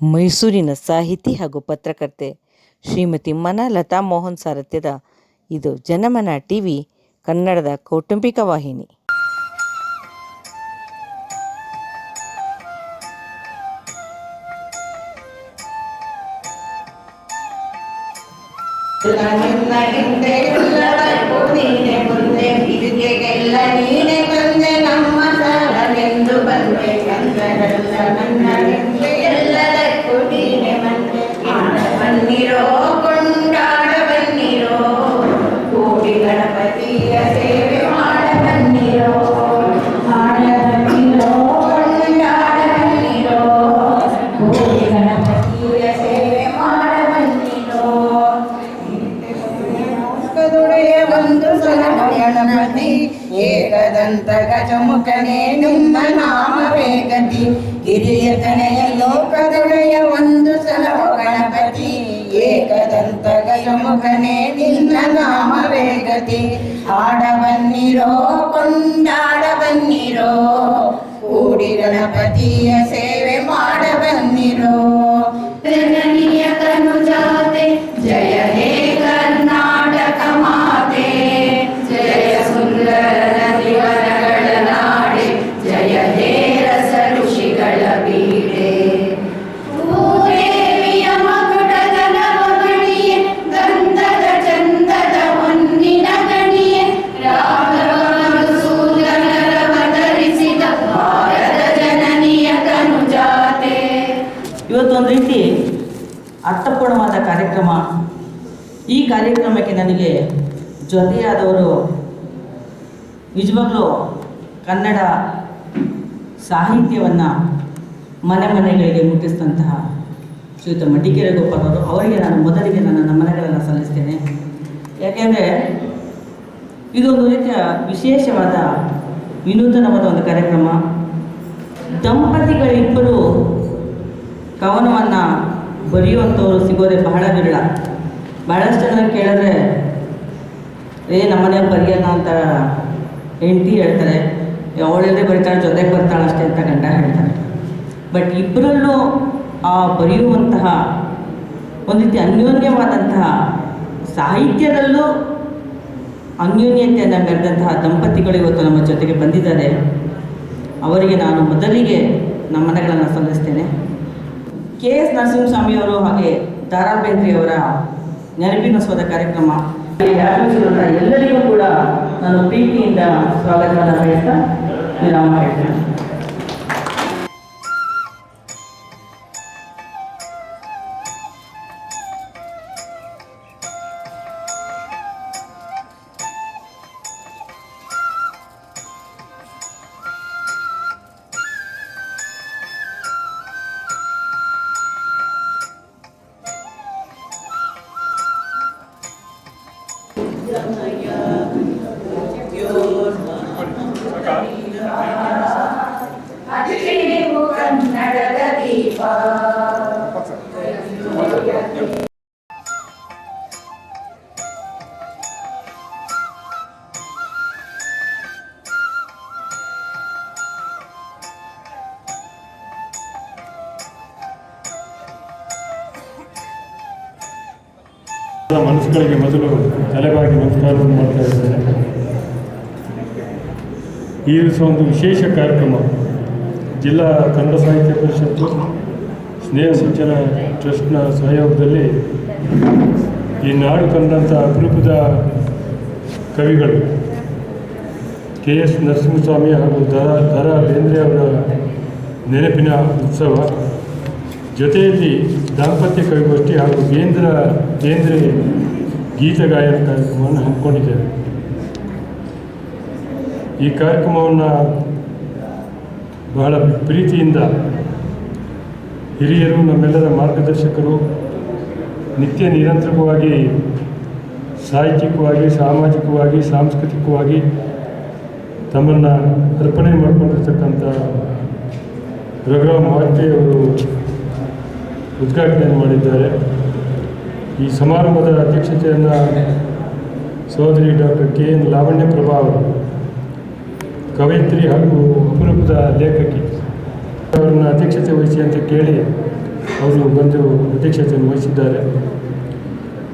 ಮೈಸೂರಿನ ಸಾಹಿತಿ ಹಾಗೂ ಪತ್ರಕರ್ತೆ ಶ್ರೀಮತಿ ಮನ ಲತಾ ಮೋಹನ್ ಸಾರಥ್ಯದ ಇದು ಜನಮನ ಟಿ ವಿ ಕನ್ನಡದ ಕೌಟುಂಬಿಕ ವಾಹಿನಿ. ನೀನೆ ಬಂದೆ ನಮ್ಮ ಬಂದೆ ಸಾಹಿತ್ಯವನ್ನು ಮನೆ ಮನೆಗಳಿಗೆ ಮುಟ್ಟಿಸಿದಂತಹ ಶ್ರೀಯುತ ಮಡಿಕೇರಿ ಗೋಪಾಲವರು ಅವರಿಗೆ ನಾನು ಮೊದಲಿಗೆ ನನ್ನ ನಮನಗಳನ್ನು ಸಲ್ಲಿಸ್ತೇನೆ. ಯಾಕೆಂದರೆ ಇದೊಂದು ರೀತಿಯ ವಿಶೇಷವಾದ ವಿನೂತನವಾದ ಒಂದು ಕಾರ್ಯಕ್ರಮ. ದಂಪತಿಗಳಿಬ್ಬರು ಕವನವನ್ನು ಬರೆಯುವಂಥವ್ರು ಸಿಗೋದೆ ಬಹಳ ವಿರಳ. ಬಹಳಷ್ಟು ಜನ ಕೇಳಿದ್ರೆ, ಏ ನಮ್ಮನೆ ಬರೆಯೋಣ ಅಂತ ಹೆಂಡತಿ ಹೇಳ್ತಾರೆ. ಅವಳಲ್ಲದೆ ಬರೀತಾಳೆ, ಜೊತೆಗೆ ಬರ್ತಾಳೆ ಅಷ್ಟೇ ಅಂತ ಗಂಡ ಹೇಳ್ತಾರೆ ಬಟ್ ಇಬ್ಬರಲ್ಲೂ ಆ ಬರೆಯುವಂತಹ ಒಂದು ರೀತಿ ಅನ್ಯೋನ್ಯವಾದಂತಹ ಸಾಹಿತ್ಯದಲ್ಲೂ ಅನ್ಯೋನ್ಯತೆಯನ್ನು ಮೆರೆದಂತಹ ದಂಪತಿಗಳು ಇವತ್ತು ನಮ್ಮ ಜೊತೆಗೆ ಬಂದಿದ್ದಾರೆ. ಅವರಿಗೆ ನಾನು ಮೊದಲಿಗೆ ನಮ್ಮನೆಗಳನ್ನು ಸಲ್ಲಿಸ್ತೇನೆ. ಕೆ ಎಸ್ ನರಸಿಂಹಸ್ವಾಮಿಯವರು ಹಾಗೆ ದಾರಾ ಬೇಂದ್ರೆಯವರ ಸೋದ ಕಾರ್ಯಕ್ರಮ. ಎಲ್ಲರಿಗೂ ಕೂಡ ನಾನು ಪ್ರೀತಿಯಿಂದ ಸ್ವಾಗತವನ್ನು ಹೇಳ್ತಾ ವಿರಾಮ ಹೇಳ್ತೇನೆ ಅದಿರೇನು ಈ ದಿವಸ ಒಂದು ವಿಶೇಷ ಕಾರ್ಯಕ್ರಮ ಜಿಲ್ಲಾ ಕನ್ನಡ ಸಾಹಿತ್ಯ ಪರಿಷತ್ತು ಸ್ನೇಹ ಸೂಚನ ಟ್ರಸ್ಟ್ನ ಸಹಯೋಗದಲ್ಲಿ ಈ ನಾಡು ಕಂಡಂಥ ಅಪರೂಪದ ಕವಿಗಳು ಕೆ ಎಸ್ ನರಸಿಂಹಸ್ವಾಮಿ ಹಾಗೂ ದ ರಾ ಬೇಂದ್ರೆ ಅವರ ನೆನಪಿನ ಉತ್ಸವ, ಜೊತೆಯಲ್ಲಿ ದಾಂಪತ್ಯ ಕವಿಗೋಷ್ಠಿ ಹಾಗೂ ಬೇಂದ್ರ, ಬೇಂದ್ರೆ ಗೀತ ಗಾಯನ ಕಾರ್ಯಕ್ರಮವನ್ನು ಹಮ್ಮಿಕೊಂಡಿದ್ದೇವೆ. ಈ ಕಾರ್ಯಕ್ರಮವನ್ನು ಬಹಳ ಪ್ರೀತಿಯಿಂದ ಹಿರಿಯರು, ನಮ್ಮೆಲ್ಲರ ಮಾರ್ಗದರ್ಶಕರು ನಿತ್ಯ ನಿರಂತರವಾಗಿ ಸಾಹಿತ್ಯಿಕವಾಗಿ, ಸಾಮಾಜಿಕವಾಗಿ, ಸಾಂಸ್ಕೃತಿಕವಾಗಿ ತಮ್ಮನ್ನು ಅರ್ಪಣೆ ಮಾಡಿಕೊಂಡಿರ್ತಕ್ಕಂಥ ರಘುರಾಮ್ ವಾಜಪೇಯಿ ಅವರು ಉದ್ಘಾಟನೆ ಮಾಡಿದ್ದಾರೆ. ಈ ಸಮಾರಂಭದ ಅಧ್ಯಕ್ಷತೆಯನ್ನು ಸಹೋದರಿ doctor K N Lavanya Prabha ಅವರು ಕವಯಿತ್ರಿ ಹಾಗೂ ಅಪರೂಪದ ಲೇಖಕಿ. ಅವರನ್ನು ಅಧ್ಯಕ್ಷತೆ ವಹಿಸಿ ಅಂತ ಕೇಳಿ ಅವರು ಬಂದು ಅಧ್ಯಕ್ಷತೆಯನ್ನು ವಹಿಸಿದ್ದಾರೆ.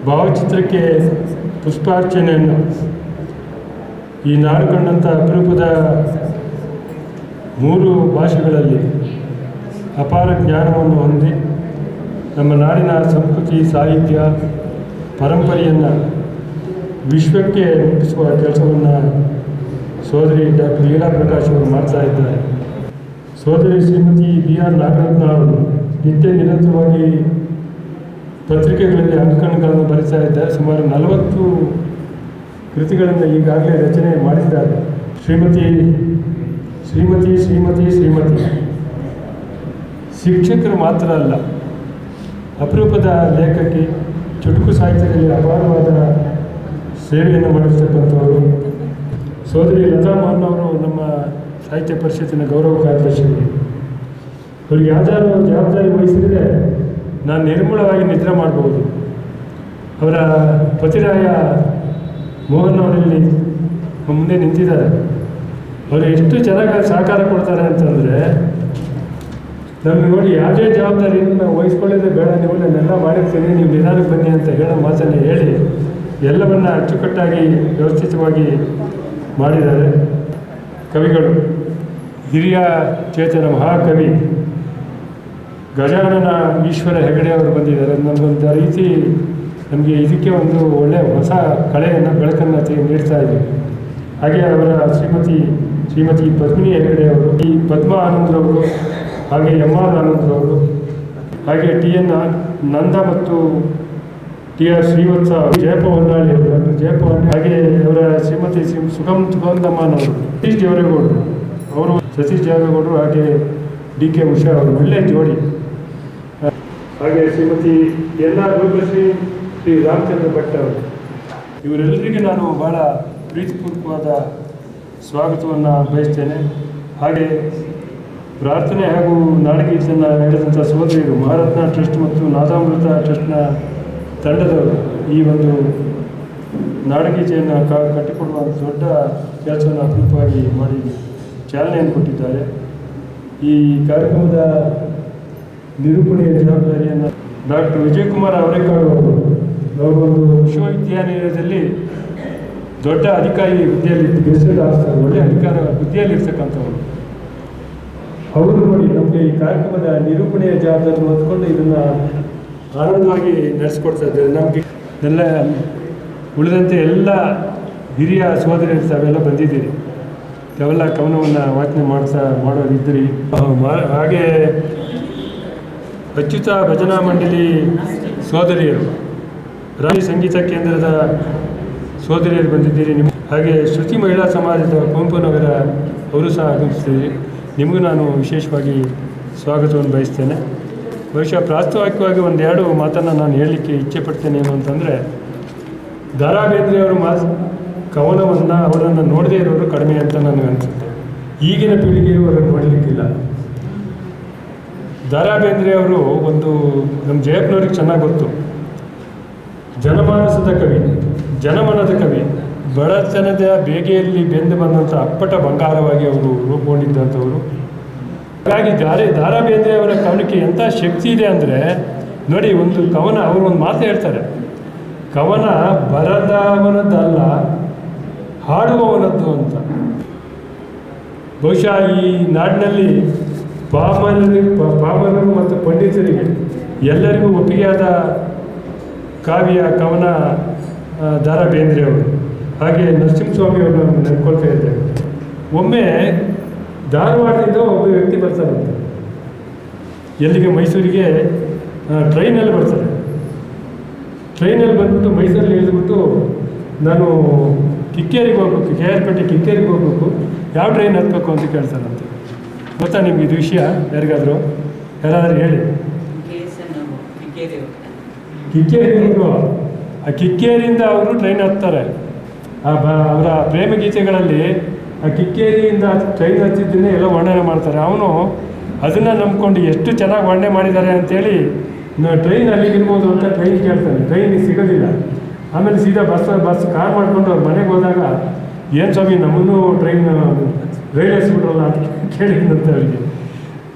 ಭಾವಚಿತ್ರಕ್ಕೆ ಪುಷ್ಪಾರ್ಚನೆಯನ್ನು ಈ ನಾಡು ಕಂಡಂಥ ಅಪರೂಪದ ಮೂರು ಭಾಷೆಗಳಲ್ಲಿ ಅಪಾರ ಜ್ಞಾನವನ್ನು ಹೊಂದಿ ನಮ್ಮ ನಾಡಿನ ಸಂಸ್ಕೃತಿ, ಸಾಹಿತ್ಯ, ಪರಂಪರೆಯನ್ನು ವಿಶ್ವಕ್ಕೆ ರೂಪಿಸುವ ಕೆಲಸವನ್ನು ಸೋದರಿ ಡಾಕ್ಟರ್ ಲೀಲಾ ಪ್ರಕಾಶ್ ಅವರು ಮಾಡ್ತಾ ಇದ್ದಾರೆ. ಸೋದರಿ ಶ್ರೀಮತಿ ಬಿ ಆರ್ ನಾಗರತ್ನ ಅವರು ನಿತ್ಯ ನಿರಂತರವಾಗಿ ಪತ್ರಿಕೆಗಳಲ್ಲಿ ಅಂಕಣಗಳನ್ನು ಬರೀತಾ ಇದ್ದಾರೆ. ಸುಮಾರು ನಲವತ್ತು ಕೃತಿಗಳನ್ನು ಈಗಾಗಲೇ ರಚನೆ ಮಾಡಿದ್ದಾರೆ. ಶ್ರೀಮತಿ ಶ್ರೀಮತಿ ಶ್ರೀಮತಿ ಶ್ರೀಮತಿ. ಶಿಕ್ಷಕರು ಮಾತ್ರ ಅಲ್ಲ, ಅಪರೂಪದ ಲೇಖಕಿ, ಚುಟುಕು ಸಾಹಿತ್ಯದಲ್ಲಿ ಅಪಾರವಾದ ಸೇವೆಯನ್ನು ಮಾಡಿರ್ತಕ್ಕಂಥವರು ಸೋದರಿ ಲತಾ ಮೋಹನ್ ಅವರು ನಮ್ಮ ಸಾಹಿತ್ಯ ಪರಿಷತ್ತಿನ ಗೌರವ ಕಾರ್ಯದರ್ಶಿಗಳು. ಅವ್ರಿಗೆ ಯಾವ್ದಾದ್ರು ಜವಾಬ್ದಾರಿ ವಹಿಸಿದರೆ ನಾನು ನಿರ್ಮೂಲವಾಗಿ ನಿದ್ರೆ ಮಾಡಬಹುದು ಅವರ ಪತಿರಾಯ ಮೋಹನ್ ಅವರಲ್ಲಿ ಮುಂದೆ ನಿಂತಿದ್ದಾರೆ. ಅವರು ಎಷ್ಟು ಚೆನ್ನಾಗಿ ಸಹಕಾರ ಕೊಡ್ತಾರೆ ಅಂತಂದರೆ, ನಮಗೆ ನೋಡಿ ಯಾವುದೇ ಜವಾಬ್ದಾರಿಯನ್ನು ನಾವು ವಹಿಸ್ಕೊಳ್ಳೋದೇ ಬೇಡ, ನೀವು ನಾನೆಲ್ಲ ಮಾಡಿರ್ತೀನಿ, ನೀವು ನಿಧಾನಕ್ಕೆ ಬನ್ನಿ ಅಂತ ಹೇಳೋ ಮಾತನ್ನು ಹೇಳಿ ಎಲ್ಲವನ್ನ ಅಚ್ಚುಕಟ್ಟಾಗಿ, ವ್ಯವಸ್ಥಿತವಾಗಿ ಮಾಡಿದ್ದಾರೆ. ಕವಿಗಳು, ಹಿರಿಯ ಚೇತನ ಮಹಾಕವಿ ಗಜಾನನ ಈಶ್ವರ ಹೆಗಡೆ ಅವರು ಬಂದಿದ್ದಾರೆ. ನಮಗೊಂದು ರೀತಿ ನಮಗೆ ಇದಕ್ಕೆ ಒಂದು ಒಳ್ಳೆಯ ಹೊಸ ಕಳೆಯನ್ನು, ಬೆಳಕನ್ನು ನೀಡ್ತಾ ಇದ್ದೀವಿ ಹಾಗೆ ಅವರ ಶ್ರೀಮತಿ ಶ್ರೀಮತಿ ಪದ್ಮಿನಿ ಹೆಗಡೆ ಅವರು, ಈ ಪದ್ಮ ಆನಂದ್ರವರು ಹಾಗೆ ಎಂ ಆರ್ ಆನಂದ್ರವರು ಹಾಗೆ ಟಿ ಎನ್ ನಂದ ಮತ್ತು ಟಿ ಆರ್ ಶ್ರೀವತ್ಸ ಜಯಪ ಹೊನ್ನಾಳಿ ಹಾಗೆ ಅವರ ಶ್ರೀಮತಿ ಸಿಂ ಸುಗಮ್ ಸುಗಂಧಮ್ಮನವರು ಸತೀಶ್ ದೇವರೇಗೌಡರು. ಅವರು ಸತೀಶ್ ದೇವರೇಗೌಡರು ಹಾಗೆ ಡಿ ಕೆ ಉಷಾ ಅವರು, ಒಳ್ಳೆ ಜೋಡಿ. ಹಾಗೆ ಶ್ರೀಮತಿ ಎಲ್ಲ ರೂಪಶ್ರೀ ಶ್ರೀ ರಾಮಚಂದ್ರ ಭಟ್ ಅವರು. ಇವರೆಲ್ಲರಿಗೆ ನಾನು ಬಹಳ ಪ್ರೀತಿಪೂರ್ವಕವಾದ ಸ್ವಾಗತವನ್ನು ಬಯಸ್ತೇನೆ. ಹಾಗೆ ಪ್ರಾರ್ಥನೆ ಹಾಗೂ ನಾಡಗೀತನ್ನು ಹೇಳಿದಂಥ ಸಹೋದರಿಯರು, ಮಹಾರತ್ನ ಟ್ರಸ್ಟ್ ಮತ್ತು ನಾದಾಮೃತ ಟ್ರಸ್ಟ್ನ ತಂಡದವರು ಈ ಒಂದು ನಾಡಗೀತೆಯನ್ನು ಕಟ್ಟಿಕೊಡುವ ದೊಡ್ಡ ಕೆಲಸವನ್ನು ಅಪರೂಪವಾಗಿ ಮಾಡಿ ಚಾಲನೆಯನ್ನು ಕೊಟ್ಟಿದ್ದಾರೆ. ಈ ಕಾರ್ಯಕ್ರಮದ ನಿರೂಪಣೆಯ ಜವಾಬ್ದಾರಿಯನ್ನು ಡಾಕ್ಟರ್ ವಿಜಯಕುಮಾರ್ ಅವರೇಕಾಡು ಅವರು ಒಂದು ವಿಶ್ವವಿದ್ಯಾನಿಲಯದಲ್ಲಿ ದೊಡ್ಡ ಅಧಿಕಾರಿ ಹುದ್ದೆಯಲ್ಲಿ ಒಳ್ಳೆಯ ಅಧಿಕಾರ ಹುದ್ದೆಯಲ್ಲಿ ಇರ್ತಕ್ಕಂಥವರು ಅವರು ನೋಡಿ ನಮಗೆ ಈ ಕಾರ್ಯಕ್ರಮದ ನಿರೂಪಣೆಯ ಜವಾಬ್ದಾರಿ ಹೊತ್ಕೊಂಡು ಇದನ್ನು ಆನಂದವಾಗಿ ನಡೆಸ್ಕೊಡ್ತಾ ಇದ್ದಾರೆ. ನಮಗೆ ಎಲ್ಲ ಉಳಿದಂತೆ ಎಲ್ಲ ಹಿರಿಯ ಸೋದರಿಯರು ತಾವೆಲ್ಲ ಬಂದಿದ್ದೀರಿ. ತಾವೆಲ್ಲ ಕವನವನ್ನು ವಾಚನೆ ಮಾಡ್ತಾ ಮಾಡೋದಿದ್ದೀರಿ ಹಾಗೆ ಅಚ್ಯುತ ಭಜನಾ ಮಂಡಳಿ ಸೋದರಿಯರು ರಾಣಿ ಸಂಗೀತ ಕೇಂದ್ರದ ಸೋದರಿಯರು ಬಂದಿದ್ದೀರಿ. ನಿಮ್ಮ ಹಾಗೆ ಶ್ರುತಿ ಮಹಿಳಾ ಸಮಾಜದ ಕುವೆಂಪುನಗರ ಅವರು ಸಹ ಆಗಮಿಸ್ತೀರಿ ನಿಮಗೂ ನಾನು ವಿಶೇಷವಾಗಿ ಸ್ವಾಗತವನ್ನು ಬಯಸ್ತೇನೆ. ಬಹುಶಃ ಪ್ರಾಸ್ತಾವಿಕವಾಗಿ ಒಂದೆರಡು ಮಾತನ್ನು ನಾನು ಹೇಳಲಿಕ್ಕೆ ಇಚ್ಛೆ ಪಡ್ತೇನೆ ಏನು ಅಂತಂದರೆ ದ ರಾ ಅವರು ಮಾತು ಕವನವನ್ನು ಅವರನ್ನು ನೋಡದೇ ಇರೋರು ಕಡಿಮೆ ಅಂತ ನನಗೆ ಅನಿಸುತ್ತೆ. ಈಗಿನ ಪೀಳಿಗೆಯು ಅವರನ್ನು ನೋಡಲಿಕ್ಕಿಲ್ಲ. ದರಾ ಬೇಂದ್ರೆ ಅವರು ಒಂದು ನಮ್ಮ ಜಯಪ್ಪನವ್ರಿಗೆ ಚೆನ್ನಾಗಿ ಗೊತ್ತು. ಜನಮಾನಸದ ಕವಿ, ಜನಮನದ ಕವಿ. ಬಡತನದ ಬೇಗೆಯಲ್ಲಿ ಬೆಂದು ಬಂದಂಥ ಅಪ್ಪಟ ಬಂಗಾರವಾಗಿ ಅವರು ರೂಪುಗೊಂಡಿದ್ದಂಥವರು ಹಾಗಾಗಿ ದಾರಿ ದಾರಾ ಬೇಂದ್ರೆ ಅವರ ಕವನಕ್ಕೆ ಎಂಥ ಶಕ್ತಿ ಇದೆ ಅಂದರೆ, ನೋಡಿ ಒಂದು ಕವನ, ಅವರು ಒಂದು ಮಾತು ಹೇಳ್ತಾರೆ. ಕವನ ಬರದವನದ್ದಲ್ಲ ಹಾಡುವವನದ್ದು ಅಂತ. ಬಹುಶಃ ಈ ನಾಡಿನಲ್ಲಿ ಪಾಮರರಿಗೆ ಪ- ಮತ್ತು ಪಂಡಿತರಿಗೆ ಎಲ್ಲರಿಗೂ ಒಪ್ಪಿಗೆಯಾದ ಕಾವ್ಯ, ಕವನ ದಾರಾ ದಾರ ಬೇಂದ್ರೆ ಅವರು. ಹಾಗೆ ನರಸಿಂಹಸ್ವಾಮಿಯವರು ನೆನ್ಕೊಳ್ತಾ ಇದ್ದೇವೆ ಒಮ್ಮೆ ಧಾರವಾಡದಿಂದ ಒಬ್ಬ ವ್ಯಕ್ತಿ ಬರ್ತಾರಂತೆ ಎಲ್ಲಿಗೆ? ಮೈಸೂರಿಗೆ ಟ್ರೈನಲ್ಲಿ ಬರ್ತಾರೆ ಟ್ರೈನಲ್ಲಿ ಬಂದ್ಬಿಟ್ಟು ಮೈಸೂರಲ್ಲಿ ಇಳಿದ್ಬಿಟ್ಟು ನಾನು ಕಿಕ್ಕೇರಿಗೆ ಹೋಗ್ಬೇಕು ಕೆ ಆರ್ ಪೇಟೆ ಕಿಕ್ಕೇರಿಗೆ ಹೋಗ್ಬೇಕು. ಯಾವ ಟ್ರೈನ್ ಹತ್ಬೇಕು ಅಂತ ಕೇಳ್ತಾರಂತೆ ಗೊತ್ತಾ ನಿಮ್ಗೆ ಇದು ವಿಷಯ? ಯಾರಿಗಾದರೂ? ಯಾರಾದರೂ ಹೇಳಿ. ಕಿಕ್ಕೇರಿ ಆ ಕಿಕ್ಕೇರಿಯಿಂದ ಅವರು ಟ್ರೈನ್ ಹತ್ತಾರೆ. ಆ ಅವರ ಪ್ರೇಮ ಗೀತೆಗಳಲ್ಲಿ ಆ ಕಿಕ್ಕೇರಿಯಿಂದ ಟ್ರೈನ್ ಹತ್ತಿದ್ದನ್ನೇ ಎಲ್ಲ ವರ್ಣನೆ ಮಾಡ್ತಾರೆ. ಅವನು ಅದನ್ನು ನಂಬ್ಕೊಂಡು ಎಷ್ಟು ಚೆನ್ನಾಗಿ ವರ್ಣನೆ ಮಾಡಿದ್ದಾರೆ ಅಂತೇಳಿ ಟ್ರೈನ್ ಅಲ್ಲಿಗಿರ್ಬೋದು ಅಂತ ಟ್ರೈನ್ ಕೇಳ್ತಾನೆ. ಟ್ರೈನಿಗೆ ಸಿಗೋದಿಲ್ಲ. ಆಮೇಲೆ ಸೀದಾ ಬಸ್ ಬಸ್ ಕಾರ್ ಮಾಡಿಕೊಂಡು ಅವ್ರ ಮನೆಗೆ ಹೋದಾಗ, ಏನು ಸ್ವಾಮಿ, ನಮ್ಮನ್ನು ಟ್ರೈನ್ ರೈಲ್ ಹಸ್ಬಿಟ್ರಲ್ಲ ಅಂತ ಕೇಳಿದಂತೆ ಅವರಿಗೆ.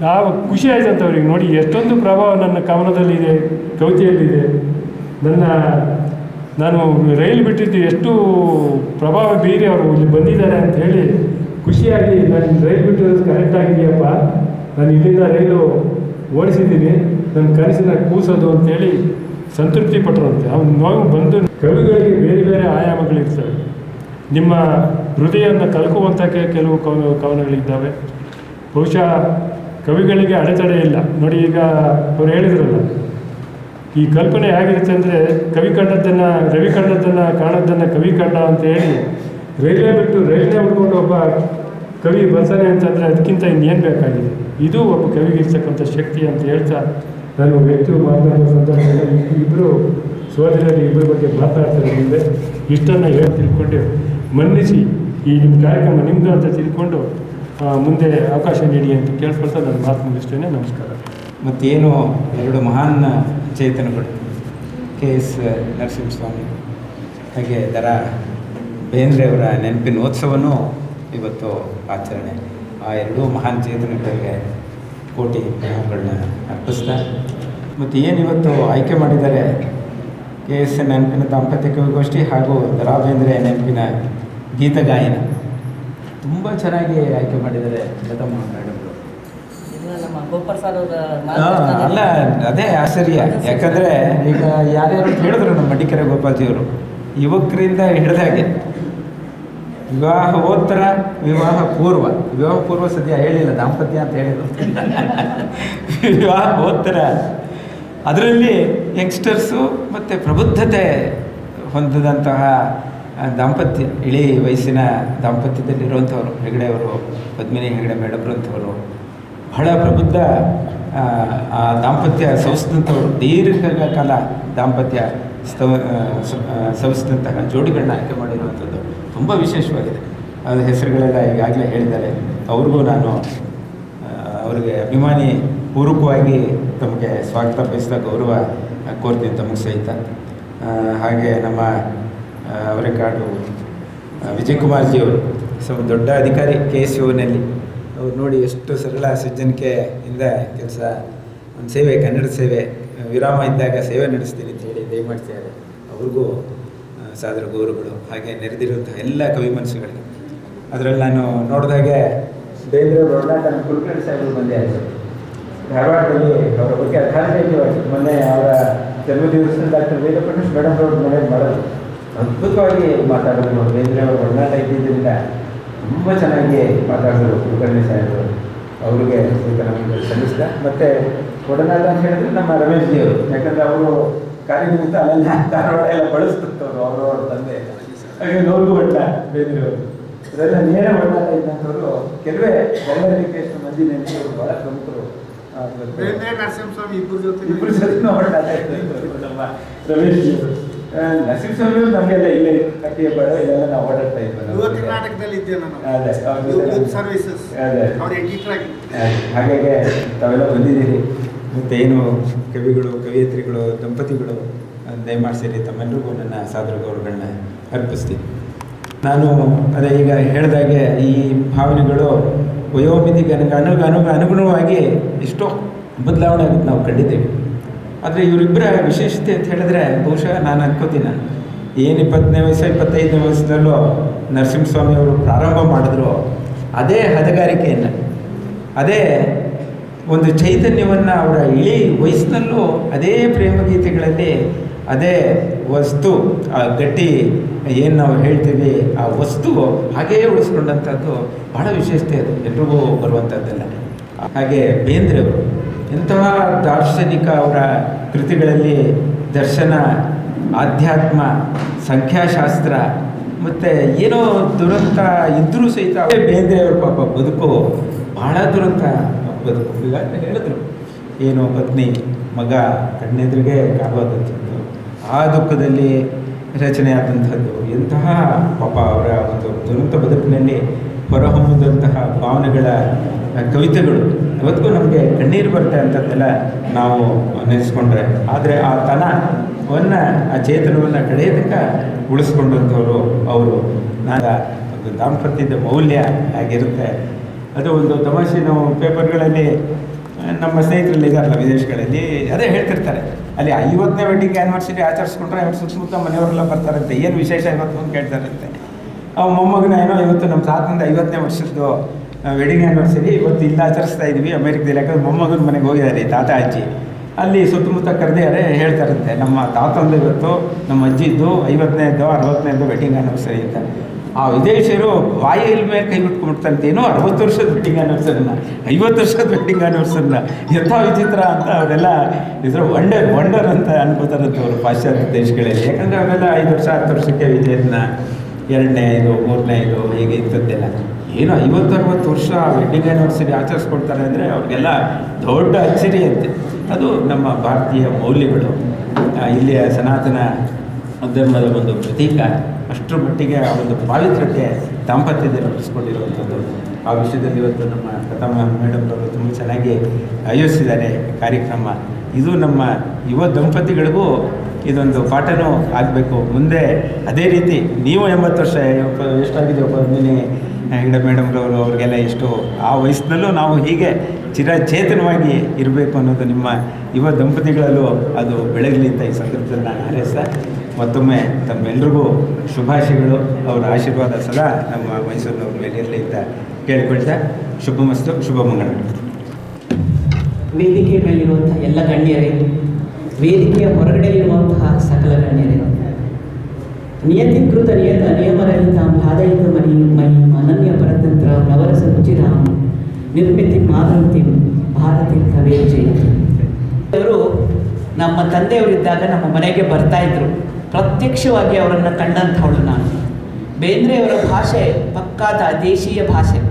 ಯಾವ ಖುಷಿ ಆಯ್ತಂತೆ ಅವ್ರಿಗೆ. ನೋಡಿ, ಎಷ್ಟೊಂದು ಪ್ರಭಾವ ನನ್ನ ಕವನದಲ್ಲಿದೆ, ಕವಿತೆಯಲ್ಲಿದೆ. ನನ್ನ ನಾನು ರೈಲ್ ಬಿಟ್ಟಿದ್ದು ಎಷ್ಟು ಪ್ರಭಾವ ಬೀರಿ ಅವರು ಇಲ್ಲಿ ಬಂದಿದ್ದಾರೆ ಅಂತ ಹೇಳಿ ಖುಷಿಯಾಗಿ ನಾನು ರೈಲ್ ಬಿಟ್ಟಿರೋದು ಕರೆಕ್ಟ್ ಆಗಿದೆಯಪ್ಪ. ನಾನು ಇಲ್ಲಿಂದ ರೈಲು ಓಡಿಸಿದ್ದೀನಿ. ನನ್ನ ಕನಸಿನ ಕೂಸೋದು ಅಂತೇಳಿ ಸಂತೃಪ್ತಿ ಪಟ್ಟರಂತೆ. ಅವ್ನು ನೋವು ಬಂದು ಕವಿಗಳಿಗೆ ಬೇರೆ ಬೇರೆ ಆಯಾಮಗಳಿರ್ತವೆ. ನಿಮ್ಮ ಹೃದಯವನ್ನು ಕಲ್ಕುವಂಥ ಕೆಲವು ಕವನ, ಕವನಗಳಿದ್ದಾವೆ. ಬಹುಶಃ ಕವಿಗಳಿಗೆ ಅಡೆತಡೆ ಇಲ್ಲ. ನೋಡಿ ಈಗ ಅವ್ರು ಹೇಳಿದ್ರಲ್ಲ ಈ ಕಲ್ಪನೆ ಹೇಗಿರುತ್ತೆ ಅಂದರೆ ಕವಿ ಕಂಡದ್ದನ್ನು, ರವಿ ಕಂಡದ್ದನ್ನು, ಕಾಣದ್ದನ್ನು ಕವಿ ಕಂಡ ಅಂತ ಹೇಳಿ ರೈಲ್ವೆ ಬಿಟ್ಟು ರೈಲ್ವೆ ಹುಡ್ಕೊಂಡು ಒಬ್ಬ ಕವಿ ಬರ್ತಾನೆ ಅಂತಂದರೆ ಅದಕ್ಕಿಂತ ಇನ್ನೇನು ಬೇಕಾಗಿದೆ? ಇದು ಒಬ್ಬ ಕವಿಗೆ ಇರ್ತಕ್ಕಂಥ ಶಕ್ತಿ ಅಂತ ಹೇಳ್ತಾ ನಾನು ಹೆಚ್ಚು ಮಾತಾಡುವ ಸಂದರ್ಭದಲ್ಲಿ ಇಬ್ಬರು ಸೋದರರು ಇಬ್ಬರ ಬಗ್ಗೆ ಮಾತಾಡ್ತಾರೆ ಮುಂದೆ. ಇಷ್ಟನ್ನು ಹೇಳಿ ತಿಳ್ಕೊಂಡು ಮನ್ನಿಸಿ ಈ ನಿಮ್ಮ ಕಾರ್ಯಕ್ರಮ ನಿಮ್ಮದು ಅಂತ ತಿಳ್ಕೊಂಡು ಮುಂದೆ ಅವಕಾಶ ನೀಡಿ ಅಂತ ಕೇಳ್ಕೊಳ್ತಾ ನನ್ನ ಮಾತು ಮುಗಿಸ್ತೇನೆ. ನಮಸ್ಕಾರ. ಮತ್ತೇನು ಎರಡು ಮಹಾನ್ ಚೇತನಗಳು ಕೆ ಎಸ್ ನರಸಿಂಹಸ್ವಾಮಿ. ಹಾಗೆ ದರ ಬೇಂದ್ರೆಯವರ ನೆನಪಿನ ಉತ್ಸವನೂ ಇವತ್ತು ಆಚರಣೆ. ಆ ಎರಡೂ ಮಹಾನ್ ಚೇತನಗಳಿಗೆ ಕೋಟಿ ಪ್ರಣಾಮಗಳನ್ನ ಅರ್ಪಿಸ್ತಾ. ಮತ್ತು ಏನು ಇವತ್ತು ಆಯ್ಕೆ ಮಾಡಿದ್ದಾರೆ? ಕೆ ಎಸ್ ನೆನಪಿನ ದಾಂಪತ್ಯ ಕವಿಗೋಷ್ಠಿ ಹಾಗೂ ದರಾ ಬೇಂದ್ರೆ ನೆನಪಿನ ಗೀತ ಗಾಯನ. ತುಂಬ ಚೆನ್ನಾಗಿ ಆಯ್ಕೆ ಮಾಡಿದ್ದಾರೆ ಲತಮ್ಮ ಮೇಡಮ್ರು ಇಲ್ಲ ನಮ್ಮ ಗೋಪಾಲ್ ಸರ್ ಅವರ ಹಾ, ಅಲ್ಲ ಅದೇ ಆಶ್ಚರ್ಯ. ಯಾಕಂದ್ರೆ ಈಗ ಯಾರ್ಯಾರು ಹೇಳಿದ್ರು ನಮ್ಮ ಮಡಿಕೆರೆ ಗೋಪಾಲ್ಜಿಯವರು. ಯುವಕರಿಂದ ಹಿಡಿದಾಗೆ ವಿವಾಹೋತ್ತರ ವಿವಾಹ ಪೂರ್ವ. ವಿವಾಹ ಪೂರ್ವ ಸದ್ಯ ಹೇಳಿಲ್ಲ ದಾಂಪತ್ಯ ಅಂತ ಹೇಳಿದ್ರು. ವಿವಾಹೋತ್ತರ ಅದರಲ್ಲಿ ಯಂಗ್ಸ್ಟರ್ಸು ಮತ್ತು ಪ್ರಬುದ್ಧತೆ ಹೊಂದಿದಂತಹ ದಾಂಪತ್ಯ ಇಳಿ ವಯಸ್ಸಿನ ದಾಂಪತ್ಯದಲ್ಲಿರುವಂಥವ್ರು ಹೆಗಡೆಯವರು ಪದ್ಮಿನಿ ಹೆಗಡೆ ಮೇಡಮ್ರಂಥವರು ಬಹಳ ಪ್ರಬುದ್ಧ ಆ, ದಾಂಪತ್ಯ ಸವಿಸಿದಂಥವ್ರು ದೀರ್ಘಕಾಲ ದಾಂಪತ್ಯ ಸ್ತವ ಸವಿಸಿದಂತಹ ಜೋಡಿಗಳನ್ನ ಆಯ್ಕೆ ಮಾಡಿರುವಂಥದ್ದು ತುಂಬ ವಿಶೇಷವಾಗಿದೆ. ಅದು ಹೆಸರುಗಳೆಲ್ಲ ಈಗಾಗಲೇ ಹೇಳಿದ್ದಾರೆ. ಅವ್ರಿಗೂ ನಾನು ಅವರಿಗೆ ಅಭಿಮಾನಿ ಪೂರ್ವಕವಾಗಿ ತಮಗೆ ಸ್ವಾಗತ ಬಯಸಿದ ಗೌರವ ಕೋರ್ತೀನಿ ತಮಗೆ ಸಹಿತ. ಹಾಗೆ ನಮ್ಮ ಅವರೆಕಾಡು ವಿಜಯ್ ಕುಮಾರ್ ಜಿಯವರು ಸೊ ದೊಡ್ಡ ಅಧಿಕಾರಿ ಕೆ ಎಸ್ ಯುನಲ್ಲಿ ಅವ್ರು ನೋಡಿ ಎಷ್ಟು ಸರಳ ಸಜ್ಜನಿಕೆಯಿಂದ ಕೆಲಸ. ಒಂದು ಸೇವೆ, ಕನ್ನಡ ಸೇವೆ, ವಿರಾಮ ಇದ್ದಾಗ ಸೇವೆ ನಡೆಸ್ತೀನಿ ಅಂತ ಹೇಳಿ ದಯಮಾಡ್ತಿದ್ದಾರೆ ಅವ್ರಿಗೂ ಸಾದರ ಗೌರವಗಳು, ಹಾಗೆ ನೆರೆದಿರುವಂತಹ ಎಲ್ಲ ಕವಿ ಮನಸ್ಸುಗಳಿಗೆ. ಅದರಲ್ಲಿ ನಾನು ನೋಡಿದಾಗೆ ಬೇಂದ್ರೆ ಒಡನಾಟ ನಮ್ಮ ಕುಲಕರ್ಣಿ ಸಾಹೇಬರು ಬಂದೇ ಆಯಿತು ಧಾರವಾಡದಲ್ಲಿ ಅವರ ಬಗ್ಗೆ ಅಧಾರಿತ ಮೊನ್ನೆ ಅವರ ಜನ್ಮದಿವಸ ಡಾಕ್ಟರ್ ವೇದಪ್ರಕಾಶ್ ಮೇಡಮ್ ಅವ್ರ ಮನೆ ಮಾಡೋದು. ಅದ್ಭುತವಾಗಿ ಮಾತಾಡಿದ್ರು ಬೇಂದ್ರೆ ಅವರ ಒಡನಾಟ ಇದ್ದಿದ್ದರಿಂದ. ತುಂಬ ಚೆನ್ನಾಗಿ ಮಾತಾಡಿದ್ರು ಕುಲಕರ್ಣಿ ಸಾಹೇಬರು. ಅವ್ರಿಗೆ ಸ್ವಲ್ಪ ನಮಗೆ ಸಲ್ಲಿಸಿದ ಮತ್ತು ಒಡನಾಟ ಅಂತ ಹೇಳಿದ್ರೆ ನಮ್ಮ ರಮೇಶ್ ಜಿ ಅವರು ಯಾಕಂದರೆ ಅವರು ಕಾರ್ಯನಿಮಿತ್ತ ಅಲ್ಲೆಲ್ಲ ಧಾರವಾಡ ಎಲ್ಲ ಬಳಸ್ತಿರ್ತವ್ರು ಅವರು ಅವ್ರ ತಂದೆ. ಹಾಗೆ ನೋವು ಬಟ್ಟ ಬೇಂದ್ರೆ ಅವರು ಅದೆಲ್ಲ ನೇರ ಒಡನಾಟ ಇದ್ದಂಥವ್ರು ಕೆಲವೇ ಬೆಂಗಳೂರಿಗೆ ಎಷ್ಟು ಮಂದಿ ನೆನಪು ಭಾಳ ಪ್ರಮುಖರು. ಇಬ್ಬರು ಜೊತೆ ಇಬ್ಬರು ಜೊತೆ ಒಡನಾಟ ನಮ್ಮ ರಮೇಶ್ ಜಿ ಅವರು. ಆ, ಸರ್ ನಮಗೆಲ್ಲ ಇಲ್ಲೇ ಕಟ್ಟಿ ಬಡ ಇದೆಲ್ಲ ನಾವು ಓಡಾಡ್ತಾ ಇದ್ವಿ. ಕರ್ನಾಟಕದಲ್ಲಿ ಇದ್ದೆ ನಾನು ಸರ್ವಿಸಸ್ ಹಾಗಾಗಿ ತಾವೆಲ್ಲ ಬಂದಿದ್ದೀರಿ. ಮತ್ತು ಏನು ಕವಿಗಳು ಕವಿಯತ್ರಿಗಳು ದಂಪತಿಗಳು ದಯಮಾಡಿ ಸೇರಿ ತಮ್ಮೆಲ್ಲರಿಗೂ ನನ್ನ ಸಾದರ ಗೌರವಗಳನ್ನ ಅರ್ಪಿಸ್ತೀನಿ. ನಾನು ಅದೇ ಈಗ ಹೇಳಿದಾಗೆ ಈ ಭಾವನೆಗಳು ವಯೋಮಿತಿಗೆ ಅನುಗ ಅನು ಅನು ಅನುಗುಣವಾಗಿ ಎಷ್ಟೋ ಬದಲಾವಣೆ ಆಗುತ್ತೆ ನಾವು ಕಂಡಿದ್ದೇವೆ. ಆದರೆ ಇವರಿಬ್ಬರ ವಿಶೇಷತೆ ಅಂತ ಹೇಳಿದ್ರೆ ಬಹುಶಃ ನಾನು ಅನ್ಕೋತೀನಿ ಏನು ಇಪ್ಪತ್ತನೇ ವಯಸ್ಸು ಇಪ್ಪತ್ತೈದನೇ ವಯಸ್ಸಿನಲ್ಲೂ ನರಸಿಂಹಸ್ವಾಮಿ ಅವರು ಪ್ರಾರಂಭ ಮಾಡಿದ್ರು ಅದೇ ಹದಗಾರಿಕೆಯನ್ನು. ಅದೇ ಒಂದು ಚೈತನ್ಯವನ್ನು ಅವರ ಇಳಿ ವಯಸ್ಸಿನಲ್ಲೂ ಅದೇ ಪ್ರೇಮಗೀತೆಗಳಲ್ಲಿ ಅದೇ ವಸ್ತು, ಆ ಗಟ್ಟಿ ಏನು ನಾವು ಹೇಳ್ತೀವಿ, ಆ ವಸ್ತು ಹಾಗೇ ಉಳಿಸ್ಕೊಂಡಂಥದ್ದು ಬಹಳ ವಿಶೇಷತೆ ಅದು. ಎಲ್ರಿಗೂ ಬರುವಂಥದ್ದೆಲ್ಲ. ಹಾಗೆ ಬೇಂದ್ರೆಯವರು ಎಂತಹ ದಾರ್ಶನಿಕ ಅವರ ಕೃತಿಗಳಲ್ಲಿ ದರ್ಶನ, ಆಧ್ಯಾತ್ಮ, ಸಂಖ್ಯಾಶಾಸ್ತ್ರ ಮತ್ತು ಏನೋ ದುರಂತ ಇದ್ದರೂ ಸಹಿತ ಬೇಂದ್ರೆ ಬೇಂದ್ರೆಯವ್ರ ಪಾಪ ಬದುಕು ಭಾಳ ದುರಂತ ಬದುಕು. ಅಂತ ಹೇಳಿದ್ರು, ಏನು ಪತ್ನಿ, ಮಗ ಕಣ್ಣೆದುರಿಗೆ ಕಾವಾದಂಥದ್ದು ಆ ದುಃಖದಲ್ಲಿ ರಚನೆ ಆದಂಥದ್ದು ಎಂತಹ ಪಾಪ ಅವರ ಒಂದು ದುರಂತ ಬದುಕಿನಲ್ಲಿ ಹೊರಹೊಮ್ಮಿದಂತಹ ಭಾವನೆಗಳ ಕವಿತೆಗಳು. ಇವತ್ತಿಗೂ ನಮಗೆ ಕಣ್ಣೀರು ಬರುತ್ತೆ ಅಂತದ್ದೆಲ್ಲ ನಾವು ನೆನೆಸ್ಕೊಂಡ್ರೆ. ಆದರೆ ಆ ತನವನ್ನು ಆ ಚೇತನವನ್ನು ಕಡೆಯದಕ್ಕೆ ಉಳಿಸ್ಕೊಂಡಂಥವರು ಅವರು. ನಾಗ ಒಂದು ದಾಂಪತ್ಯದ ಮೌಲ್ಯ ಆಗಿರುತ್ತೆ. ಅದು ಒಂದು ತಮಾಷೆ ನಾವು ಪೇಪರ್ಗಳಲ್ಲಿ ನಮ್ಮ ಸ್ನೇಹಿತರಲ್ಲಿ ಇದಾರಲ್ಲ ವಿದೇಶಗಳಲ್ಲಿ, ಅದೇ ಹೇಳ್ತಿರ್ತಾರೆ. ಅಲ್ಲಿ ಐವತ್ತನೇ ವೆಡ್ಡಿಂಗ್ ಆ್ಯನಿವರ್ಸರಿ ಆಚರಿಸ್ಕೊಂಡ್ರೆ ಅವ್ರ ಸುತ್ತಮುತ್ತ ಮನೆಯವರೆಲ್ಲ ಬರ್ತಾರಂತೆ. ಏನು ವಿಶೇಷ ಇವತ್ತು ಅಂತ ಕೇಳ್ತಾರಂತೆ. ಅವ ಮೊಮ್ಮಗನ ಏನೋ ಇವತ್ತು ನಮ್ಮ ತಾತನಿಂದ ಐವತ್ತನೇ ವರ್ಷದ್ದು ವೆಡ್ಡಿಂಗ್ ಆ್ಯನಿವರ್ಸರಿ ಇವತ್ತು ಇಲ್ಲಿ ಆಚರಿಸ್ತಾ ಇದ್ವಿ ಅಮೇರಿಕದಲ್ಲಿ. ಯಾಕಂದ್ರೆ ಮೊಮ್ಮಗನ ಮನೆಗೆ ಹೋಗಿದ್ದಾರೆ ತಾತ ಅಜ್ಜಿ. ಅಲ್ಲಿ ಸುತ್ತಮುತ್ತ ಕರೆದಿದ್ದಾರೆ, ಹೇಳ್ತಾರಂತೆ, ನಮ್ಮ ತಾತಂದು ಇವತ್ತು, ನಮ್ಮ ಅಜ್ಜಿದ್ದು ಐವತ್ತನೇದ್ದು, ಅರವತ್ತನೇದ್ದು ವೆಡ್ಡಿಂಗ್ ಆ್ಯನಿವರ್ಸರಿ ಅಂತ. ಆ ವಿದೇಶಿಯರು ಬಾಯಿಲ್ ಮೇಲೆ ಕೈ ಬಿಟ್ಕೊಂಡ್ಬಿಡ್ತಾರಂತೆ ಏನೋ ಅರವತ್ತು ವರ್ಷದ ವೆಡ್ಡಿಂಗ್ ಆ್ಯನಿವರ್ಸರಿನ ಐವತ್ತು ವರ್ಷದ ವೆಡ್ಡಿಂಗ್ ಆ್ಯನಿವರ್ಸರಿನ ಎಂಥ ವಿಚಿತ್ರ ಅಂತ ಅವರೆಲ್ಲ ಇದ್ರ ವಂಡರ್ ವಂಡರ್ ಅಂತ ಅನ್ಕೋತಾರಂತೆ ಅವರು ಪಾಶ್ಚಾತ್ಯ ದೇಶಗಳಲ್ಲಿ. ಯಾಕಂದರೆ ಅವರೆಲ್ಲ ಐದು ವರ್ಷ, ಹತ್ತು ವರ್ಷಕ್ಕೆ ವಿಜಯದನ್ನ ಎರಡನೇ ಇದು ಮೂರನೇ ಇದು ಹೀಗೆ ಇಂಥದ್ದೆಲ್ಲ ಏನು ಐವತ್ತು ಅರವತ್ತು ವರ್ಷ ವೆಡ್ಡಿಂಗ್ ಆ್ಯನಿವರ್ಸರಿ ಆಚರಿಸ್ಕೊಳ್ತಾರೆ ಅಂದರೆ ಅವ್ರಿಗೆಲ್ಲ ದೊಡ್ಡ ಅಚ್ಚರಿ ಅಂತೆ. ಅದು ನಮ್ಮ ಭಾರತೀಯ ಮೌಲ್ಯಗಳು. ಇಲ್ಲಿಯ ಸನಾತನ ಧರ್ಮದ ಒಂದು ಪ್ರತೀಕ. ಅಷ್ಟರ ಮಟ್ಟಿಗೆ ಆ ಒಂದು ಪಾವಿತ್ರ್ಯತೆ ದಾಂಪತ್ಯದಲ್ಲಿ ರೂಪಿಸ್ಕೊಂಡಿರುವಂಥದ್ದು. ಆ ವಿಷಯದಲ್ಲಿ ಇವತ್ತು ನಮ್ಮ ಪ್ರಥಮ ಮೇಡಮ್ರವರು ತುಂಬ ಚೆನ್ನಾಗಿ ಆಯೋಜಿಸಿದ್ದಾರೆ ಕಾರ್ಯಕ್ರಮ. ಇದು ನಮ್ಮ ಯುವ ದಂಪತಿಗಳಿಗೂ ಇದೊಂದು ಪಾಠನೂ ಆಗಬೇಕು. ಮುಂದೆ ಅದೇ ರೀತಿ ನೀವು ಎಂಬತ್ತು ವರ್ಷ ಎಷ್ಟಾಗಿದೆ ಒಬ್ಬ ಮಿನಿ ಹೆಗಡೆ ಮೇಡಮ್ರವರು ಅವ್ರಿಗೆಲ್ಲ ಎಷ್ಟು ಆ ವಯಸ್ಸಿನಲ್ಲೂ ನಾವು ಹೀಗೆ ಚಿರಚೇತನವಾಗಿ ಇರಬೇಕು ಅನ್ನೋದು ನಿಮ್ಮ ಯುವ ದಂಪತಿಗಳಲ್ಲೂ ಅದು ಬೆಳಗಲಿ ಅಂತ ಈ ಸಂದರ್ಭದಲ್ಲಿ ನಾನು ಹಾರೈಸ್ತಾ, ಮತ್ತೊಮ್ಮೆ ತಮ್ಮೆಲ್ರಿಗೂ ಶುಭಾಶಯಗಳು. ಅವರ ಆಶೀರ್ವಾದ ಸದಾ ನಮ್ಮ ಮೈಸೂರಿನವ್ರ ಮೇಲೆ ಇರಲಿ ಅಂತ ಕೇಳಿಕೊಳ್ತಾ ಶುಭ ಮಸ್ತು ಶುಭ ಮಂಗಳ ವೇದಿಕೆ ಎಲ್ಲ ಗಣ್ಯರೇ ವೇದಿಕೆಯ ಹೊರಗಡೆ ಇರುವಂತಹ ಸಕಲ ಗಣ್ಯರೇ. ನಿಯತಿಕೃತ ನಿಯತ ನಿಯಮರಹಿತ ಆದಾಯಿತ ಮನಿ ಮೈ ಅನನ್ಯ ಪರತಂತ್ರ ನವರಸ ರುಚಿರಾಮ್ ನಿರ್ಮಿತಿ ಮಾತೃತಿ ಭಾರತಿ ಕವೇ ಅವರು ನಮ್ಮ ತಂದೆಯವರಿದ್ದಾಗ ನಮ್ಮ ಮನೆಗೆ ಬರ್ತಾ ಇದ್ರು. ಪ್ರತ್ಯಕ್ಷವಾಗಿ ಅವರನ್ನು ಕಂಡಂಥವಳು ನಾನು. ಬೇಂದ್ರೆಯವರ ಭಾಷೆ ಪಕ್ಕಾದ ದೇಶೀಯ ಭಾಷೆ.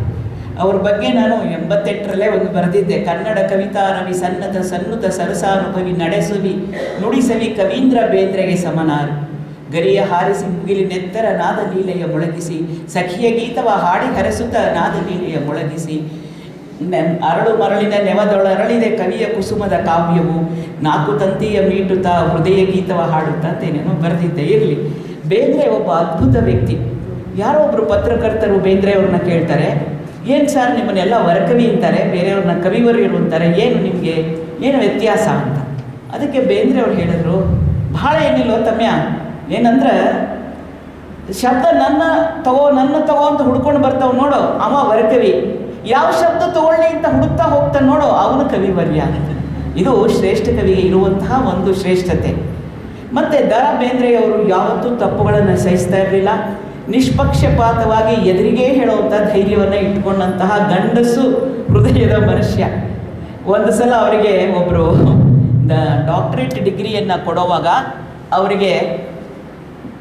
ಅವ್ರ ಬಗ್ಗೆ ನಾನು ಎಂಬತ್ತೆಂಟರಲ್ಲೇ ಒಂದು ಬರೆದಿದ್ದೆ. ಕನ್ನಡ ಕವಿತಾ ರವಿ ಸನ್ನತ ಸನ್ನುತ ಸರಸಾನುಭವಿ ನಡೆಸುವಿ, ನುಡಿಸವಿ ಕವೀಂದ್ರ ಬೇಂದ್ರೆಗೆ ಸಮನಾರು. ಗರಿಯ ಹಾರಿಸಿ ಮುಗಿಲಿನೆತ್ತರ ನಾದ ಲೀಲೆಯ ಮೊಳಗಿಸಿ, ಸಖಿಯ ಗೀತವ ಹಾಡಿ ಹರಸುತ್ತ ನಾದ ಲೀಲೆಯ ಮೊಳಗಿಸಿ. ಅರಳು ಮರಳಿನ ನೆವದೊಳರಳಿದೆ ಕವಿಯ ಕುಸುಮದ ಕಾವ್ಯವು, ನಾಲ್ಕು ತಂತಿಯ ಮೀಟುತ್ತಾ ಹೃದಯ ಗೀತವ ಹಾಡುತ್ತಾ ಬರೆದಿದ್ದೆ. ಇರಲಿ, ಬೇಂದ್ರೆ ಒಬ್ಬ ಅದ್ಭುತ ವ್ಯಕ್ತಿ. ಯಾರೋ ಒಬ್ಬರು ಪತ್ರಕರ್ತರು ಬೇಂದ್ರೆಯವ್ರನ್ನ ಕೇಳ್ತಾರೆ ಏನು ಸರ್ ನಿಮ್ಮನ್ನೆಲ್ಲ ವರಕವಿ ಅಂತಾರೆ, ಬೇರೆಯವ್ರನ್ನ ಕವಿವರ್ಯರು ಅಂತಾರೆ ಏನು ನಿಮಗೆ ಏನು ವ್ಯತ್ಯಾಸ ಅಂತ? ಅದಕ್ಕೆ ಬೇಂದ್ರೆ ಅವ್ರು ಹೇಳಿದ್ರು, ಭಾಳ ಏನಿಲ್ಲ ತಮ್ಯ, ಏನಂದ್ರೆ ಶಬ್ದ ನನ್ನ ತಗೋ ನನ್ನ ತಗೋ ಅಂತ ಹುಡ್ಕೊಂಡು ಬರ್ತಾವ ನೋಡು, ಅವ ವರಕವಿ. ಯಾವ ಶಬ್ದ ತಗೊಳ್ಳಿ ಅಂತ ಹುಡುಕ್ತಾ ಹೋಗ್ತಾನೆ ನೋಡು, ಅವನು ಕವಿವರ್ಯ. ಇದು ಶ್ರೇಷ್ಠ ಕವಿಗೆ ಇರುವಂತಹ ಒಂದು ಶ್ರೇಷ್ಠತೆ. ಮತ್ತೆ ದ. ಬೇಂದ್ರೆಯವರು ಯಾವತ್ತೂ ತಪ್ಪುಗಳನ್ನು ಸಹಿಸ್ತಾ ಇರಲಿಲ್ಲ. ನಿಷ್ಪಕ್ಷಪಾತವಾಗಿ ಎದುರಿಗೆ ಹೇಳುವಂಥ ಧೈರ್ಯವನ್ನು ಇಟ್ಕೊಂಡಂತಹ ಗಂಡಸು ಹೃದಯದ ಮನುಷ್ಯ. ಒಂದು ಸಲ ಅವರಿಗೆ ಒಬ್ಬರು ಡಾಕ್ಟರೇಟ್ ಡಿಗ್ರಿಯನ್ನು ಕೊಡುವಾಗ ಅವರಿಗೆ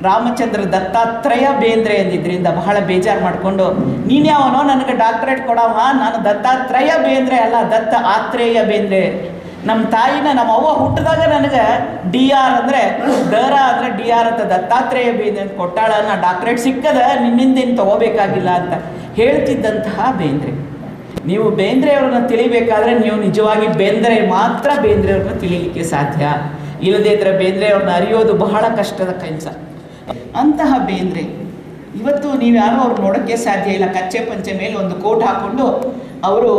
ರಾಮಚಂದ್ರ ದತ್ತಾತ್ರೇಯ ಬೇಂದ್ರೆ ಅಂದಿದ್ದರಿಂದ ಬಹಳ ಬೇಜಾರು ಮಾಡಿಕೊಂಡು, ನೀನ್ಯಾವನೋ ನನಗೆ ಡಾಕ್ಟರೇಟ್ ಕೊಡವ ನಾನು ದತ್ತಾತ್ರೇಯ ಬೇಂದ್ರೆ ಅಲ್ಲ ದತ್ತ ಆತ್ರೇಯ ಬೇಂದ್ರೆ ನಮ್ಮ ತಾಯಿನ ನಮ್ಮ ಅವ್ವ ಹುಟ್ಟಿದಾಗ ನನಗೆ ಡಿ ಆರ್ ಅಂದರೆ ದರ ಅಂದರೆ ಡಿ ಆರ್ ಅಂತ ದತ್ತಾತ್ರೇಯ ಬೇಂದ್ರೆ ಅಂತ ಕೊಟ್ಟಾಳ. ನಾ ಡಾಕ್ಟ್ರೇಟ್ ಸಿಕ್ಕದ ನಿನ್ನಿಂದೇನು ತಗೋಬೇಕಾಗಿಲ್ಲ ಅಂತ ಹೇಳ್ತಿದ್ದಂತಹ ಬೇಂದ್ರೆ. ನೀವು ಬೇಂದ್ರೆಯವ್ರನ್ನ ತಿಳಿಬೇಕಾದ್ರೆ ನೀವು ನಿಜವಾಗಿ ಬೇಂದ್ರೆ ಮಾತ್ರ ಬೇಂದ್ರೆಯವ್ರನ್ನ ತಿಳಿಲಿಕ್ಕೆ ಸಾಧ್ಯ. ಇಲ್ಲದೇ ಇದ್ರೆ ಬೇಂದ್ರೆಯವ್ರನ್ನ ಅರಿಯೋದು ಬಹಳ ಕಷ್ಟದ ಕೆಲಸ. ಅಂತಹ ಬೇಂದ್ರೆ, ಇವತ್ತು ನೀವು ಯಾರು ಅವ್ರು ನೋಡೋಕ್ಕೆ ಸಾಧ್ಯ ಇಲ್ಲ. ಕಚ್ಚೆ ಪಂಚೆ ಮೇಲೆ ಒಂದು ಕೋಟ್ ಹಾಕೊಂಡು ಅವರು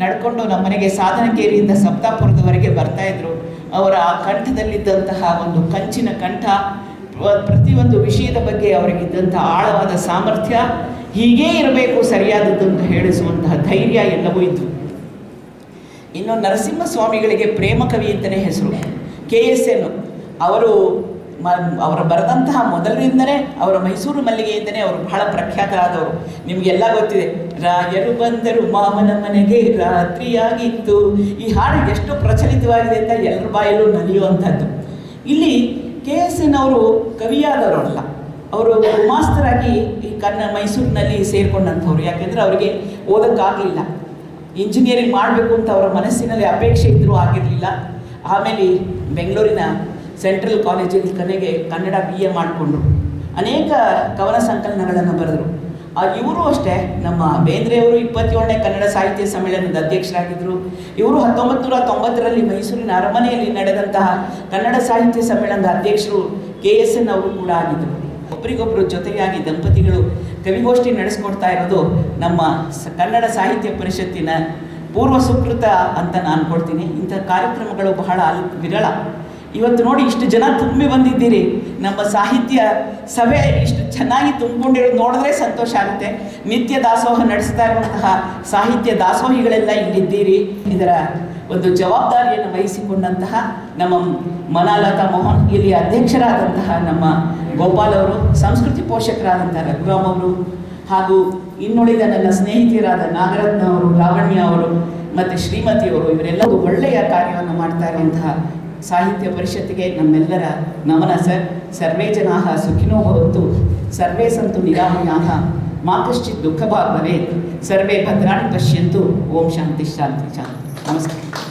ನಡ್ಕೊಂಡು ನಮ್ಮ ಮನೆಗೆ ಸಾಧನಕೇರಿಯಿಂದ ಸಪ್ತಾಪುರದವರೆಗೆ ಬರ್ತಾ ಇದ್ರು. ಅವರ ಆ ಕಂಠದಲ್ಲಿದ್ದಂತಹ ಒಂದು ಕಂಚಿನ ಕಂಠ ಪ್ರ- ಪ್ರತಿಯೊಂದು ವಿಷಯದ ಬಗ್ಗೆ ಅವರಿಗಿದ್ದಂಥ ಆಳವಾದ ಸಾಮರ್ಥ್ಯ ಹೀಗೇ ಇರಬೇಕು ಸರಿಯಾದದ್ದು ಅಂತ ಹೇಳಿಸುವಂತಹ ಧೈರ್ಯ ಎಲ್ಲವೂ ಇತ್ತು ಇನ್ನು ನರಸಿಂಹ ಸ್ವಾಮಿಗಳಿಗೆ ಪ್ರೇಮ ಕವಿ ಅಂತಲೇ ಹೆಸರು. ಕೆ ಎಸ್ ಎನ್ ಅವರು ಅವರ ಬರೆದಂತಹ ಮೊದಲಿನಿಂದಲೇ ಅವರ ಮೈಸೂರು ಮಲ್ಲಿಗೆಯಿಂದಲೇ ಅವರು ಬಹಳ ಪ್ರಖ್ಯಾತರಾದವರು. ನಿಮಗೆಲ್ಲ ಗೊತ್ತಿದೆ, ರಾಯರು ಬಂದರು ಮಾಮನ ಮನೆಗೆ, ರಾತ್ರಿಯಾಗಿತ್ತು. ಈ ಹಾಡು ಎಷ್ಟು ಪ್ರಚಲಿತವಾಗಿದೆ ಅಂತ ಎಲ್ಲರ ಬಾಯಲ್ಲೂ ನಲಿಯುವಂಥದ್ದು. ಇಲ್ಲಿ ಕೆ ಎಸ್ ಎನ್ ಅವರು ಕವಿಯಾದವರಲ್ಲ, ಅವರು ಗುಮಾಸ್ತರಾಗಿ ಈ ಕನ್ನ ಮೈಸೂರಿನಲ್ಲಿ ಸೇರಿಕೊಂಡಂಥವ್ರು. ಯಾಕೆಂದರೆ ಅವರಿಗೆ ಓದೋಕ್ಕಾಗಲಿಲ್ಲ. ಇಂಜಿನಿಯರಿಂಗ್ ಮಾಡಬೇಕು ಅಂತ ಅವರ ಮನಸ್ಸಿನಲ್ಲಿ ಅಪೇಕ್ಷೆ ಇದ್ದರೂ ಆಗಿರಲಿಲ್ಲ. ಆಮೇಲೆ ಬೆಂಗಳೂರಿನ ಸೆಂಟ್ರಲ್ ಕಾಲೇಜಲ್ಲಿ ಕನೆಗೆ ಕನ್ನಡ ಬಿ ಎ ಮಾಡಿಕೊಂಡ್ರು. ಅನೇಕ ಕವನ ಸಂಕಲನಗಳನ್ನು ಬರೆದರು. ಇವರು ಅಷ್ಟೇ, ನಮ್ಮ ಬೇಂದ್ರೆಯವರು ಇಪ್ಪತ್ತೇಳನೇ ಕನ್ನಡ ಸಾಹಿತ್ಯ ಸಮ್ಮೇಳನದ ಅಧ್ಯಕ್ಷರಾಗಿದ್ದರು ಇವರು ಹತ್ತೊಂಬತ್ತು ನೂರ ತೊಂಬತ್ತರಲ್ಲಿ ಮೈಸೂರಿನ ಅರಮನೆಯಲ್ಲಿ ನಡೆದಂತಹ ಕನ್ನಡ ಸಾಹಿತ್ಯ ಸಮ್ಮೇಳನದ ಅಧ್ಯಕ್ಷರು ಕೆ ಎಸ್ ಎನ್ ಅವರು ಕೂಡ ಆಗಿದ್ದರು ಒಬ್ಬರಿಗೊಬ್ಬರು ಜೊತೆಯಾಗಿ ದಂಪತಿಗಳು ಕವಿಗೋಷ್ಠಿ ನಡೆಸ್ಕೊಡ್ತಾ ಇರೋದು ನಮ್ಮ ಕನ್ನಡ ಸಾಹಿತ್ಯ ಪರಿಷತ್ತಿನ ಪೂರ್ವ ಸುಕೃತ ಅಂತ ನಾನು ಕೊಡ್ತೀನಿ. ಇಂಥ ಕಾರ್ಯಕ್ರಮಗಳು ಬಹಳ ವಿರಳ. ಇವತ್ತು ನೋಡಿ ಇಷ್ಟು ಜನ ತುಂಬಿ ಬಂದಿದ್ದೀರಿ. ನಮ್ಮ ಸಾಹಿತ್ಯ ಸಭೆ ಇಷ್ಟು ಚೆನ್ನಾಗಿ ತುಂಬಿಕೊಂಡಿರೋದು ನೋಡಿದ್ರೆ ಸಂತೋಷ ಆಗುತ್ತೆ. ನಿತ್ಯ ದಾಸೋಹ ನಡೆಸ್ತಾ ಇರುವಂತಹ ಸಾಹಿತ್ಯ ದಾಸೋಹಿಗಳೆಲ್ಲ ಇಲ್ಲಿದ್ದೀರಿ. ಇದರ ಒಂದು ಜವಾಬ್ದಾರಿಯನ್ನು ವಹಿಸಿಕೊಂಡಂತಹ ನಮ್ಮ ಮನಾಲತಾ ಮೋಹನ್ ಇಲ್ಲಿ ಅಧ್ಯಕ್ಷರಾದಂತಹ ನಮ್ಮ ಗೋಪಾಲ್ ಅವರು, ಸಂಸ್ಕೃತಿ ಪೋಷಕರಾದಂತಹ ರಘುರಾಮ್ ಅವರು, ಹಾಗೂ ಇನ್ನುಳಿದ ನನ್ನ ಸ್ನೇಹಿತರಾದ ನಾಗರತ್ನ ಅವರು ಲಾವಣ್ಯ ಅವರು, ಮತ್ತು ಶ್ರೀಮತಿ ಅವರು ಇವರೆಲ್ಲ ಒಂದು ಒಳ್ಳೆಯ ಕಾರ್ಯವನ್ನು ಮಾಡ್ತಾ ಇರುವಂತಹ ಸಾಹಿತ್ಯ ಪರಿಷತ್ತಿಗೆ ನಮ್ಮೆಲ್ಲರ ನಮನ ಸರ್ ಸರ್ವೇ ಜನಾ ಸುಖಿನೋ ಭವಂತು. ಸರ್ವೇ ಸಂತು ನಿರಾಮಯಾಹ ಮಾ ಕಶ್ಚಿತ್ ದುಃಖ ಭಾಗವೇ ಸರ್ವೇ ಭದ್ರಾಣಿ ಪಶ್ಯಂತು. ಓಂ ಶಾಂತಿ ಶಾಂತಿ ಶಾಂತಿ. ನಮಸ್ಕಾರ.